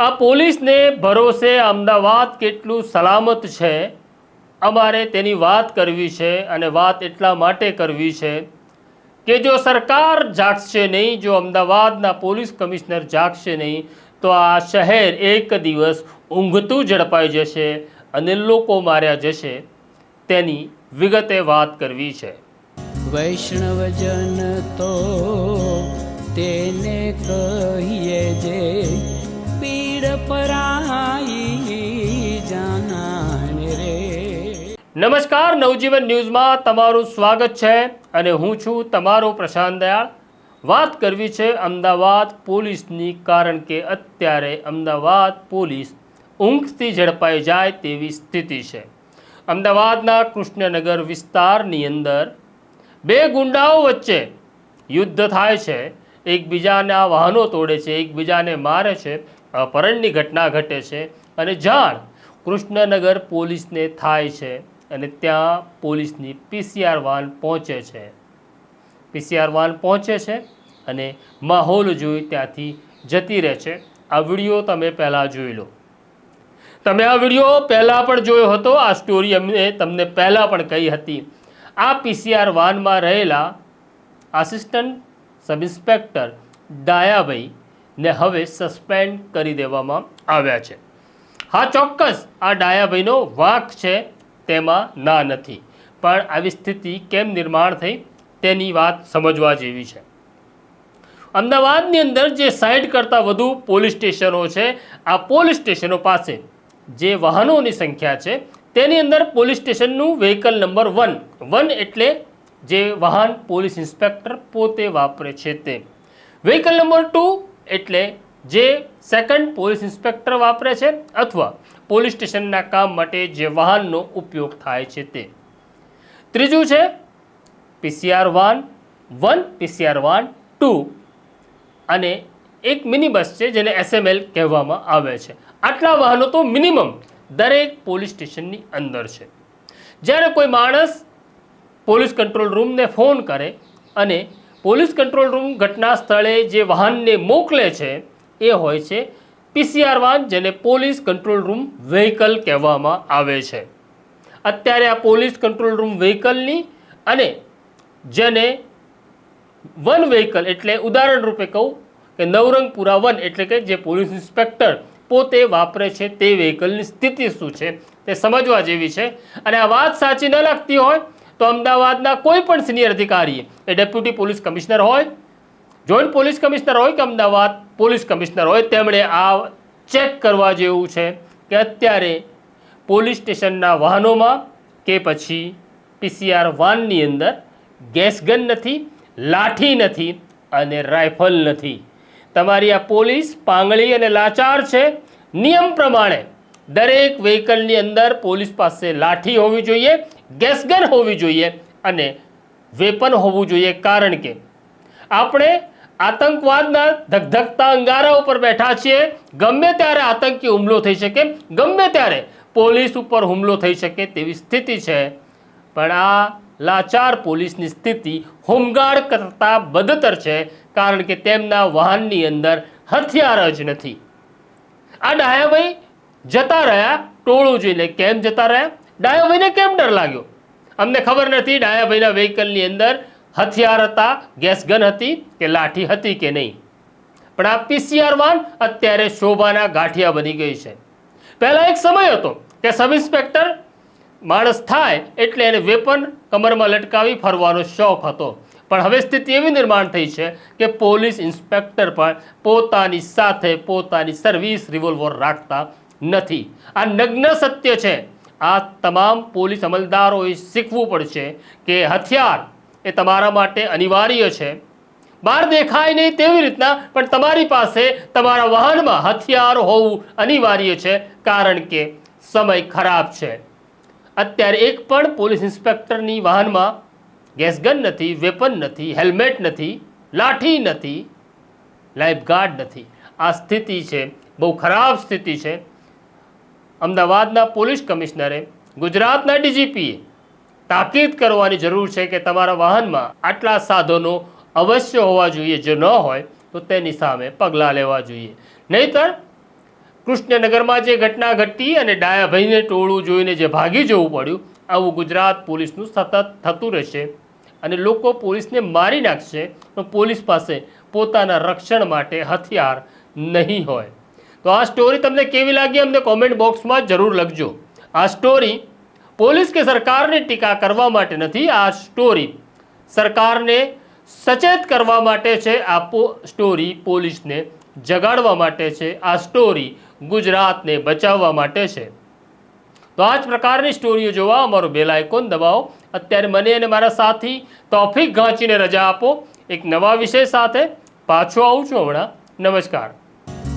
આ પોલીસને ભરોસે અમદાવાદ કેટલું સલામત છે? અમારે તેની વાત કરવી છે અને વાત એટલા માટે કરવી છે કે જો સરકાર જાગશે નહીં, જો અમદાવાદના પોલીસ કમિશનર જાગશે નહીં, તો આ શહેર એક દિવસ ઊંઘતું ઝડપાઈ જશે અને લોકો માર્યા જશે. તેની વિગતે વાત કરવી છે. વૈષ્ણવજન તો તેને કહીએ જે નમસ્કાર, નવજીવન ન્યૂઝમાં તમારું સ્વાગત છે અને હું છું તમારો પ્રશાંત દયાળ. વાત કરવી છે અમદાવાદ પોલીસની, કારણ કે અત્યારે અમદાવાદ પોલીસ ઊંઘથી ઝડપાઈ જાય તેવી સ્થિતિ છે. અમદાવાદના કૃષ્ણનગર વિસ્તારની અંદર બે ગુંડાઓ વચ્ચે યુદ્ધ થાય છે. એકબીજાના વાહનો તોડે છે, એકબીજાને મારે છે. અપહરણની ઘટના ઘટે છે અને જાણ કૃષ્ણનગર પોલીસને થાય છે અને ત્યાં પોલીસની પીસીઆર વાન પહોંચે છે. પીસીઆર વાન પહોંચે છે અને માહોલ જોઈ ત્યાંથી જતી રહે છે. આ વીડિયો તમે પહેલાં જોઈ લો. તમે આ વીડિયો પહેલાં પણ જોયો હતો. આ સ્ટોરી અમને તમને પહેલાં પણ કહી હતી. આ પીસીઆર વાનમાં રહેલા આસિસ્ટન્ટ સબ ઇન્સ્પેક્ટર ડાયાભાઈને હવે સસ્પેન્ડ કરી દેવામાં આવ્યા છે. હા, ચોક્કસ, આ ડાયાભાઈનો વાંક છે, તેમાં ના નથી. પણ આવી સ્થિતિ કેમ નિર્માણ થઈ, તેની વાત સમજવા જેવી છે. અમદાવાદની અંદર જે સાઠ કરતાં વધુ પોલીસ સ્ટેશનો છે, આ પોલીસ સ્ટેશનો પાસે જે વાહનોની સંખ્યા છે, તેની અંદર પોલીસ સ્ટેશનનું વ્હીકલ નંબર વન વન એટલે જે વાહન પોલીસ ઇન્સ્પેક્ટર પોતે વાપરે છે તે. વ્હીકલ નંબર ટુ એટલે જે સેકન્ડ પોલીસ ઇન્સ્પેક્ટર વાપરે છે અથવા પોલીસ સ્ટેશનના કામ માટે જે વાહનનો ઉપયોગ થાય છે તે. ત્રીજું છે PCR van one PCR van two અને એક મિની બસ છે જેને એસએમએલ કહેવામાં આવે છે. આટલા વાહનો તો મિનિમમ દરેક પોલીસ સ્ટેશનની અંદર છે. જ્યારે કોઈ માણસ પોલીસ કંટ્રોલ રૂમને ફોન કરે અને પોલીસ કંટ્રોલ રૂમ ઘટના સ્થળે જે વાહનને મોકલે છે, એ હોય છે પીસીઆર વાન જેને પોલીસ કંટ્રોલ રૂમ વ્હીકલ કહેવામાં આવે છે. અત્યારે આ પોલીસ કંટ્રોલ રૂમ વ્હીકલની અને જેને વન વ્હીકલ એટલે ઉદાહરણ રૂપે કહું કે નવરંગપુરા વન એટલે કે જે પોલીસ ઇન્સ્પેક્ટર પોતે વાપરે છે તે વ્હીકલની સ્થિતિ શું છે તે સમજવા જેવી છે. અને આ વાત સાચી ન લાગતી હોય તો અમદાવાદના કોઈ પણ સિનિયર અધિકારી એ ડેપ્યુટી પોલીસ કમિશનર હોય, જોઈન્ટ પોલીસ કમિશનર હોય કે અમદાવાદ પોલીસ કમિશનર હોય, તેમણે આ ચેક કરવા જેવું છે કે અત્યારે પોલીસ સ્ટેશનના વાહનોમાં કે પછી પીસીઆર વાનની અંદર ગેસ ગન નથી, લાઠી નથી અને રાઇફલ નથી. તમારી આ પોલીસ પાંગળી અને લાચાર છે. નિયમ પ્રમાણે દરેક વ્હીકલની અંદર પોલીસ પાસે લાઠી હોવી જોઈએ. ગેસ હોવી જોઈએ અને વેપન હોવું જોઈએ. કારણ કે આપણે આતંકવાદના ધગધગતા અંગારા ઉપર બેઠા છીએ. ગમે ત્યારે આતંકી હુમલો થઈ શકે, ગમે ત્યારે પોલીસ ઉપર હુમલો થઈ શકે તેવી સ્થિતિ છે. પણ આ લાચાર પોલીસની સ્થિતિ હોમગાર્ડ કરતાં બદતર છે, કારણ કે તેમના વાહનની અંદર હથિયાર જ નથી. આ ડાયાભાઈ જતા રહ્યા, ટોળું જોઈને કેમ જતા રહ્યા? ડાયાભાઈને કેમ ડર લાગ્યો? અમને ખબર નથી ડાયાભાઈના વ્હીકલની અંદર હથિયાર હતા ગેસ ગન હતી કે લાઠી હતી કે નહીં. પણ આ પીસીઆર વાન અત્યારે શોભાના ગાંઠિયા બની ગઈ છે. પહેલાં એક સમય હતો કે સબ ઇન્સ્પેક્ટર માણસ થાય એટલે એને વેપન કમરમાં લટકાવી ફરવાનો શોખ હતો. પણ હવે સ્થિતિ એવી નિર્માણ થઈ છે કે પોલીસ ઇન્સ્પેક્ટર પણ પોતાની સાથે પોતાની સર્વિસ રિવોલ્વર રાખતા નથી. આ નગ્ન સત્ય છે. આ તમામ પોલીસ અમલદારોએ શીખવું પડશે કે હથિયાર એ તમારા માટે અનિવાર્ય છે. બહાર દેખાય નહીં તેવી રીતના, પણ તમારી પાસે તમારા વાહનમાં હથિયાર હોવું અનિવાર્ય છે, કારણ કે સમય ખરાબ છે. અત્યારે એક પણ પોલીસ ઇન્સ્પેક્ટરની વાહનમાં ગેસગન નથી, વેપન નથી, હેલ્મેટ નથી, લાઠી નથી લાઈફગાર્ડ નથી. આ સ્થિતિ છે, બહુ ખરાબ સ્થિતિ છે. અમદાવાદના પોલીસ કમિશનરે ગુજરાતના ડીજીપીએ તાકીદ કરવાની જરૂર છે કે તમારા વાહનમાં આટલા સાધનો અવશ્ય હોવા જોઈએ. જો ન હોય, તો તેની સામે પગલાં લેવા જોઈએ. નહીતર, કૃષ્ણનગરમાં જે ઘટના ઘટી અને ડાયાભાઈને ટોળું જોઈને જે ભાગી જવું પડ્યું, આવું ગુજરાત પોલીસનું સતત થતું રહેશે અને લોકો પોલીસને મારી નાખશે, તો પોલીસ પાસે પોતાના રક્ષણ માટે હથિયાર નહીં હોય. તો આ સ્ટોરી તમને કેવી લાગી અમને કોમેન્ટ બોક્સમાં જરૂર લખજો. આ સ્ટોરી પોલીસ કે સરકારની ટીકા કરવા માટે નથી, આ સ્ટોરી સરકારને સચેત કરવા માટે છે, આ સ્ટોરી પોલીસને જગાડવા માટે છે, આ સ્ટોરી ગુજરાતને બચાવવા માટે છે. તો આ જ પ્રકારની સ્ટોરીઓ જોવા અમારો બેલ આઇકોન દબાવો. અત્યારે મને અને મારા સાથી તોફિક ઘાંચીને રજા આપો. એક નવા વિષય સાથે પાછો આવું છું હમણાં. નમસ્કાર.